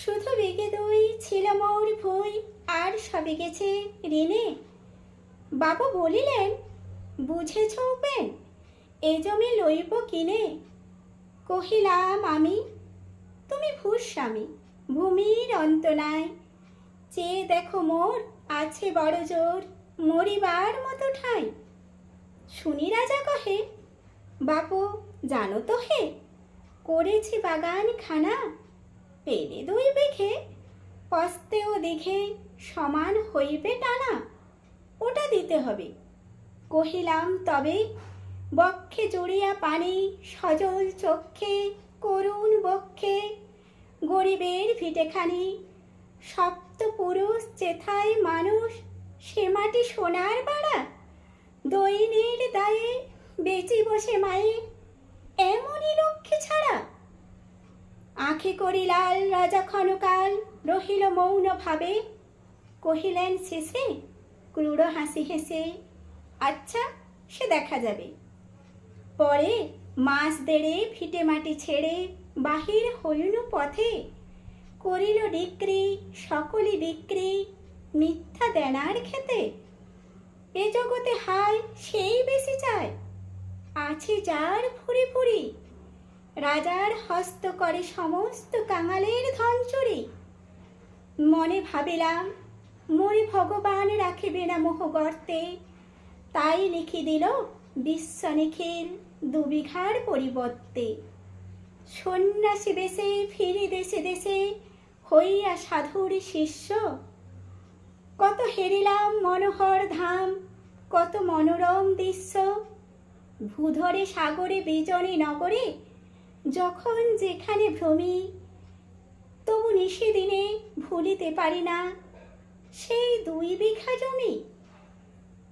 শুধু বেগে দুই ছিল মোর ভুই, আর সবে গেছে ঋণে। বাবু বলিলেন, বুঝেছ উপেন, এ জমি লইব কিনে? কহিলাম, আমি? তুমি ভূস্বামী ভূমির অন্ত নাই। চেয়ে দেখো মোর, আছে বড় জোর, মরিবার মতো ঠাঁই। শুনি রাজা কহে, বাপু, জানো তো হে, করেছি বাগান খানা পেরে দুই বেখে পস্তেও দেখে সমান হইবে টানা, ওটা দিতে হবে। কহিলাম, তবে বক্ষে জড়িয়া পানি সজল চক্ষে, করুণ বক্ষে, গরিবের ভিটেখানি, সপ্ত পুরুষ চেথায় মানুষ, সে মাটি সোনার বাড়া দৈনের দায়ে বেচি বসে মায়ে আঁখে করিলাল রাজা ক্ষণকাল, রহিল মৌন ভাবে কহিলেন শেষে ক্রূর হাসি হেসে আচ্ছা সে দেখা যাবে। পরে মাস দেড়ে ফিটে মাটি ছেড়ে বাহির হইল পথে। করিল বিক্রি সকলই বিক্রি, মিথ্যা দেনার খেতে। এ জগতে হায় সেই বেশি চায়। আছে যার ফুরি ফুরি রাজার হস্ত করে সমস্ত কাঙালের ধন চুরি। মনে ভাবিলাম মরে ভগবান রাখিবে না মোহ গর্তে। তাই লিখি দিল বিশ্ব নিখিল দুবিঘার পরিবর্তে। সন্ন্যাসী বেশে ফিরি দেশে দেশে হইয়া সাধুর শিষ্য। কত হেরিলাম মনোহর ধাম, কত মনোরম দৃশ্য। ভূধরে সাগরে, বিজনে, নগরে যখন যেখানে ভ্রমি তবু নিশে দিনে ভুলিতে পারি না। সেই দুই বিঘা জমি